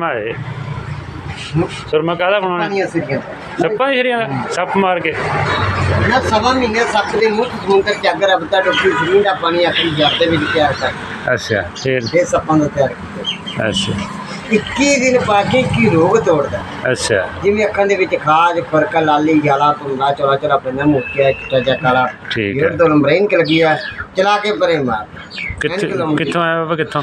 ਮਾਰੇ ਸੁਰਮਾ ਕਾਹਦਾ ਬਣਾਉਣਾ? ਨਹੀਂ ਅਸਰੀਆਂ ਸੱਪਾਂ ਜਿਹੜੀਆਂ ਸੱਪ ਮਾਰ ਕੇ? ਨਾ ਸਵਾ ਮਹੀਨੇ ਸੱਪ ਦੇ ਮੂੰਹ ਤੋਂ ਜੂਨ ਤੱਕ ਚੱਗ ਰੱਬ ਦਾ ਡੁੱਬੀ ਜ਼ਮੀਨ ਦਾ ਪਾਣੀ ਆਪਣੀ ਜੱਟ ਦੇ ਵਿੱਚ ਤਿਆਰ ਕਰ। ਅੱਛਾ ਫਿਰ? ਇਹ ਸੱਪਾਂ ਦਾ ਤਿਆਰ ਕੀਤਾ। ਅੱਛਾ। 21 ਦਿਨ ਪਾ ਕੇ ਕੀ ਰੋਗ ਤੋੜਦਾ ਅੱਛਾ। ਜਿਵੇਂ ਅੱਖਾਂ ਦੇ ਵਿੱਚ ਖਾਜ ਫ਼ਰਕ ਲਾਲੀ ਜਾਲਾ ਧੁੰਦਾ ਚੋਲਾ ਚੋਲਾ ਪੈਂਦਾ ਮੁੱਕਿਆ ਚਿੱਟਾ ਜਿਹਾ ਕਾਲਾ। ਠੀਕ ਹੈ। ਦੋ ਲੰਬਰੇਨ ਕਿ ਲੱਗੀ ਆ ਚਲਾ ਕੇ ਪਰੇ ਮਾਰ। ਕਿੱਥੇ ਕਿੱਥੋਂ ਆਇਆ ਬਾਬਾ ਕਿੱਥੋਂ?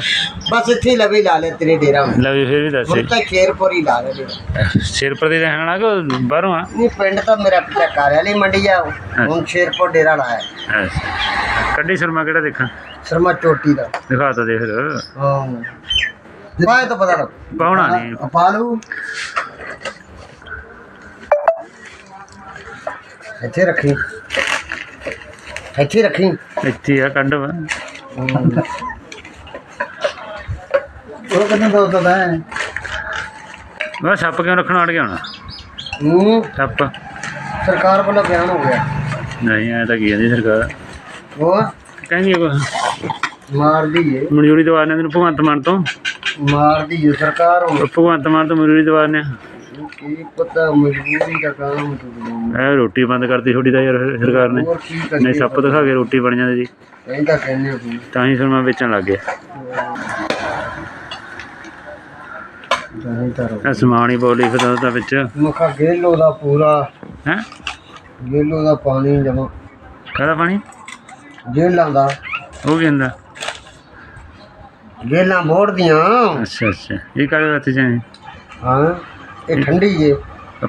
ਬਸ ਇੱਥੇ ਹੀ ਲਵੇ ਲਾ ਲੈ ਤੇਰੇ ਡੇਰਾ ਹੁਣ ਲੈ ਵੀ ਫੇਰ ਵੀ ਦੱਸ ਤਾਂ ਖੇਰਪੁਰ ਹੀ ਲਾ ਲੈ ਡੇਰਾ। ਸ਼ੇਰਪੁਰ ਦੇ ਰਹਿਣ ਵਾਲਾ ਕਿ ਬਾਹਰੋਂ ਆ? ਨਹੀਂ ਪਿੰਡ ਤਾਂ ਮੇਰਾ ਪਿਤਾ ਕਾਰਿਆਲੀ ਮੰਡੀ ਆ ਹੁਣ ਸ਼ੇਰਪੁਰ ਡੇਰਾ ਲਾਇਆ। ਅੱਛਾ। ਕੱਢੀ ਸੁਰਮਾ ਕਿਹੜਾ ਦੇਖਾਂ? ਸ਼ਰਮਾ ਚੋਟੀ ਦਾ। ਦਿਖਾ ਤਾ ਦੇ ਫਿਰ। ਹਾਂ। ਪਾਏ ਤਾਂ ਪਤਾ ਲੱਗ ਪਾਉਣਾ ਨਹੀਂ। ਪਾਲੂ ਇੱਥੇ ਰੱਖੀ। ਇੱਥੇ ਰੱਖੀ। ਇੱਥੇ ਆ ਕੱਢ ਵਾ। ਉਹ ਕਿੰਨੇ ਦੋ ਦੋ ਹੈ? ਮੈਂ ਸੱਪ ਕਿਉਂ ਰੱਖਣਾ ਅੜ ਗਿਆ ਹੁਣ? ਹੂੰ। ਸੱਪ। ਸਰਕਾਰ ਵੱਲੋਂ ਬਿਆਨ ਹੋ ਗਿਆ। ਨਹੀਂ ਐ ਤਾਂ ਕੀ ਕਹਿੰਦੀ ਸਰਕਾਰ? ਉਹ ਕਹਿੰਦੀ ਕੁਛ ਮਾਰਦੀ ਏ ਮਨਜ਼ੂਰੀ ਦਵਾ ਨੇ ਤੈਨੂੰ ਭਗਵੰਤ ਮਾਨ ਤੋਂ। ਮਾਰਦੀ ਏ ਸਰਕਾਰ ਹੁਣ। ਭਗਵੰਤ ਮਾਨ ਤੋਂ ਮਨਜ਼ੂਰੀ ਦਵਾ ਨੇ ਕੀ ਪਤਾ ਮਜਬੂਰੀ ਦਾ ਕੰਮ ਟੁੱਟਦਾ ਇਹ ਰੋਟੀ ਬੰਦ ਕਰਤੀ ਛੋਟੀ ਦਾ ਯਾਰ ਫਿਰ ਸਰਕਾਰ ਨੇ। ਹੋਰ ਕੀ ਨਹੀਂ ਸੱਪ ਦਿਖਾ ਕੇ ਰੋਟੀ ਬਣ ਜਾਂਦੀ ਜੀ। ਕਹਿੰਦਾ ਕਹਿੰਦੇ ਹੋ ਤਾਂ ਹੀ ਸੁਰਮਾ ਵੇਚਣ ਲੱਗ ਤਾਂ ਇਹ ਸਮਾਨ ਹੀ ਬੋਲੀ ਫਿਰ ਉਹਦਾ ਵਿੱਚ। ਮੁਖਾ ਗੇਲੋ ਦਾ ਪੂਰਾ। ਹੈ? ਗੇਲੋ ਦਾ ਪਾਣੀ ਜਮਾ। ਕਾਹਦਾ ਪਾਣੀ? ਜੇਲਾਂ ਦਾ। ਉਹ ਕੀ ਹੁੰਦਾ। ਗੇਲਾਂ ਮੋੜਦੀਆਂ। ਅੱਛਾ ਅੱਛਾ। ਇਹ ਕਾਹਦੇ ਵਾਸਤੇ ਚਾਹੀਦੀ ਹਾਂ ਇਹ ਠੰਡੀ ਏ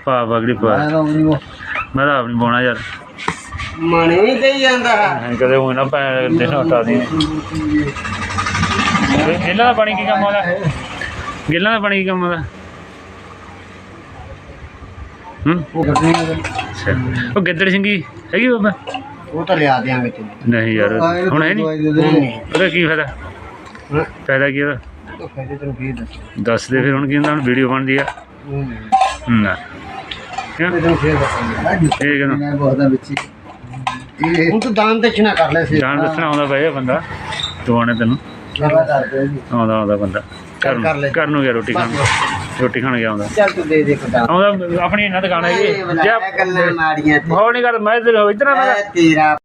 ਪਾ ਬਗੜੀ ਪਾ ਮੈਂ ਤਾਂ ਆਪਣੀ ਬੋਣਾ ਯਾਰ। ਮਣੇ ਹੀ ਕਹੀ ਜਾਂਦਾ ਕਦੇ ਉਹ ਨਾ ਪੈ ਦੇ ਨਾ ਹਟਾ ਦੀ। ਗਿੱਲਾਂ ਦਾ ਪਾਣੀ ਕੀ ਕੰਮ ਆਉਂਦਾ? ਗਿੱਲਾਂ ਦਾ ਪਾਣੀ ਕੀ ਕੰਮ ਆਉਂਦਾ? ਹੂੰ? ਉਹ ਗਿੱਦੜ ਸਿੰਘੀ ਹੈਗੀ ਬਾਬਾ? ਉਹ ਤਾਂ ਲਿਆ ਦਿਆਂਗੇ ਤੈਨੂੰ। ਨਹੀਂ ਯਾਰ ਹੁਣ ਹੈ ਨਹੀਂ। ਉਹਦਾ ਕੀ ਫਾਇਦਾ? ਫਾਇਦਾ ਕੀ ਉਹਦਾ? ਦੱਸ? ਦੇ ਫਿਰ ਹੁਣ ਕਹਿੰਦਾ ਹੁਣ ਵੀਡੀਓ ਬਣਦੀ ਆ? ਉਹ ਨਾ। ਕਿਉਂ? ਤੈਨੂੰ ਫੇਰ ਦੱਸਾਂਗੇ। ਇਹ ਕਹਿੰਦਾ ਮੈਂ ਬਹੁਤਾਂ ਵਿੱਚ ਇਹ ਹੁਣ ਤੂੰ ਦਾਨ ਦਕਸ਼ਨਾ ਕਰ ਲੈ ਸੀ। ਜਾਣ ਦੱਸਣਾ ਆਉਂਦਾ ਪਿਆ ਬੰਦਾ। ਦਵਾਉਣੇ ਤੈਨੂੰ। ਲਗਾਤਾਰ ਆਉਂਦਾ ਆਉਂਦਾ ਬੰਦਾ। ਘਰ ਕਰ ਨੂੰ ਘਰ ਨੂੰ ਗਿਆ ਰੋਟੀ ਖਾਣ। ਰੋਟੀ ਖਾਣ ਗਿਆ ਆਉਂਦਾ। ਚੱਲ ਤੂੰ ਦੇ ਦੇ ਖੁਦਾ ਆਉਂਦਾ ਆਪਣੀ ਇਹਨਾਂ ਦੁਕਾਨ ਹੈਗੀ। ਜੇ। ਆਪ- ਮਾੜੀਆਂ ਬਹੁਤ ਨਹੀਂ ਕਰ ਮੈਂ ਇੱਧਰ ਇੱਧਰ ਆ ਮੈਂ ਤੇਰਾ